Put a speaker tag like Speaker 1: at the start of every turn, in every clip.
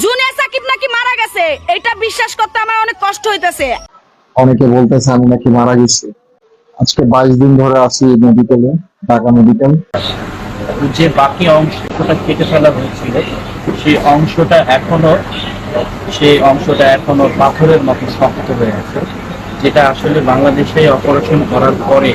Speaker 1: Junior Shakib নাকি মারা গেছে? এটা বিশ্বাস করতে আমার অনেক কষ্ট হইতেছে।
Speaker 2: অনেকে বলতেছে আমি নাকি মারা গেছি। আজকে বাইশ দিন ধরে আছি মেডিকেলে ঢাকা মেডিকেল
Speaker 3: যে বাকি অংশটা কেটে ফেলা হয়েছিল সেই অংশটা এখনও সেই অংশটা এখনও পাথরের মতো শক্ত হয়ে আছে যেটা আসলে বাংলাদেশে অপারেশন করার পরে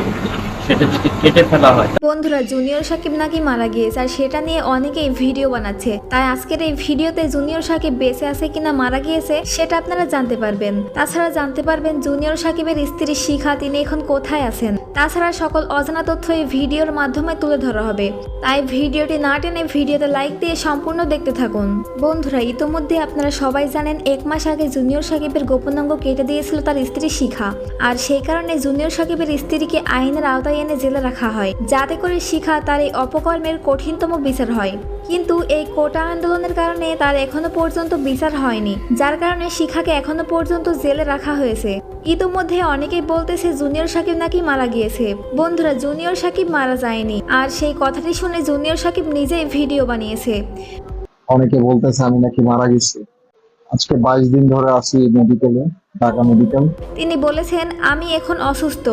Speaker 4: বন্ধুরা, জুনিয়র সাকিব নাকি মারা গিয়েছে আর সেটা নিয়ে অনেকেই ভিডিও বানাচ্ছে। তাই আজকের এই ভিডিওতে জুনিয়র সাকিব বেঁচে আছে কিনা মারা গিয়েছে, সেটা আপনারা জানতে পারবেন। তাছাড়া জানতে পারবেন জুনিয়র সাকিবের স্ত্রী শিখা, তিনি এখন কোথায় আছেন। তাছাড়া সকল অজানা তথ্য এই ভিডিওর মাধ্যমে তুলে ধরা হবে। তাই ভিডিওটি না টেনে ভিডিওতে লাইক দিয়ে সম্পূর্ণ দেখতে থাকুন। বন্ধুরা, ইতোমধ্যে আপনারা সবাই জানেন, এক মাস আগে জুনিয়র সাকিবের গোপনাঙ্গ কেটে দিয়েছিল তার স্ত্রী শিখা। আর সেই কারণে জুনিয়র সাকিবের স্ত্রীকে আইনের আওতায় এনে জেলে রাখা হয়। যাতে করে শিখা তার এই অপকর্মের কঠিনতম বিচার হয়। কিন্তু এই কোটা আন্দোলনের কারণে তার এখনও পর্যন্ত বিচার হয়নি, যার কারণে শিখাকে এখনও পর্যন্ত জেলে রাখা হয়েছে। ইতোমধ্যে অনেকেই বলতেছে জুনিয়র সাকিব নাকি মারা গিয়েছে। বন্ধুরা, জুনিয়র সাকিব মারা যায়নি। আর সেই কথাটি শুনে জুনিয়র সাকিব নিজেই ভিডিও বানিয়েছে।
Speaker 2: অনেকে বলতেছে আমি নাকি মারা গেছি। আজকে বাইশ দিন ধরে আছি মেডিকেলে ঢাকা মেডিকেল
Speaker 4: তিনি বলেছেন, আমি এখন অসুস্থ।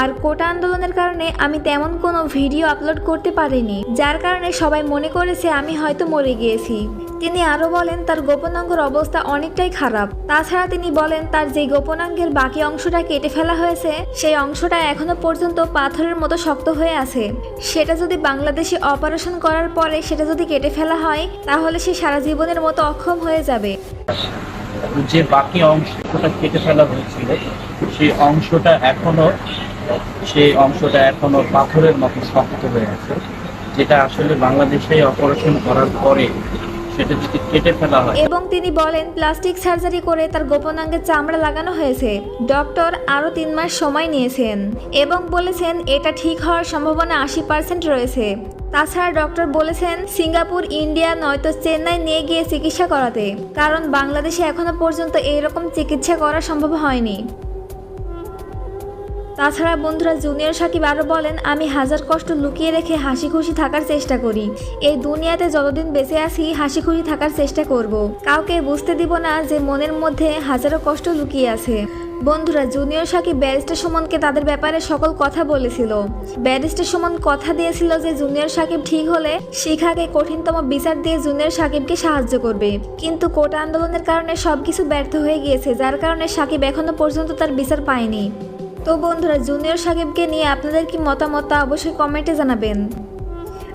Speaker 4: আর কোটা আন্দোলনের কারণে আমি তেমন কোনো ভিডিও আপলোড করতে পারিনি। যার কারণে সবাই মনে করেছে আমি হয়তো মরে গিয়েছি। তিনি আরও বলেন, তার গোপনাঙ্গের অবস্থা অনেকটাই খারাপ। তাছাড়া তিনি বলেন, তার যে গোপনাঙ্গের বাকি অংশটা কেটে ফেলা হয়েছে, সেই অংশটা এখনও পর্যন্ত পাথরের মতো শক্ত হয়ে আছে। সেটা যদি বাংলাদেশে অপারেশন করার পরে সেটা যদি কেটে ফেলা হয়, তাহলে সে সারা জীবনের মতো অক্ষম হয়ে যাবে।
Speaker 3: যে বাকি অংশটা কেটে ফেলা হয়েছিল, সেই অংশটা এখনও, সেই অংশটা এখনও পাথরের মতো শক্ত হয়ে আছে, যেটা আসলে বাংলাদেশে অপারেশন করার পরে
Speaker 4: এবং তিনি বলেন, প্লাস্টিক সার্জারি করে তার গোপনাঙ্গে চামড়া লাগানো হয়েছে। ডক্টর আরও তিন মাস সময় নিয়েছেন এবং বলেছেন, এটা ঠিক হওয়ার সম্ভাবনা আশি পার্সেন্ট রয়েছে। তাছাড়া ডক্টর বলেছেন, সিঙ্গাপুর, ইন্ডিয়া নয়তো চেন্নাই নিয়ে গিয়ে চিকিৎসা করাতে। কারণ বাংলাদেশে এখনও পর্যন্ত এইরকম চিকিৎসা করা সম্ভব হয়নি। তাছাড়া বন্ধুরা জুনিয়র সাকিব আরও বলেন, আমি হাজার কষ্ট লুকিয়ে রেখে হাসি খুশি থাকার চেষ্টা করি। এই দুনিয়াতে যতদিন বেঁচে আছি হাসি খুশি থাকার চেষ্টা করব। কাউকে বুঝতে দিব না যে মনের মধ্যে হাজারো কষ্ট লুকিয়ে আছে। বন্ধুরা, জুনিয়র সাকিব ব্যারিস্টার সুমনকে তাদের ব্যাপারে সকল কথা বলেছিল। ব্যারিস্টার সুমন কথা দিয়েছিল যে জুনিয়র সাকিব ঠিক হলে শিখাকে কঠিনতম বিচার দিয়ে জুনিয়র সাকিবকে সাহায্য করবে। কিন্তু কোটা আন্দোলনের কারণে সবকিছু ব্যর্থ হয়ে গিয়েছে, যার কারণে সাকিব এখনও পর্যন্ত তার বিচার পায়নি। তো বন্ধুরা, জুনিয়র সাকিবকে নিয়ে আপনাদের কি মতামত তা অবশ্যই কমেন্টে জানাবেন।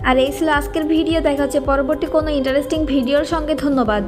Speaker 4: আর এই ছিল আজকের ভিডিও, দেখা হচ্ছে পরবর্তী কোনো ইন্টারেস্টিং ভিডিওর সঙ্গে, ধন্যবাদ।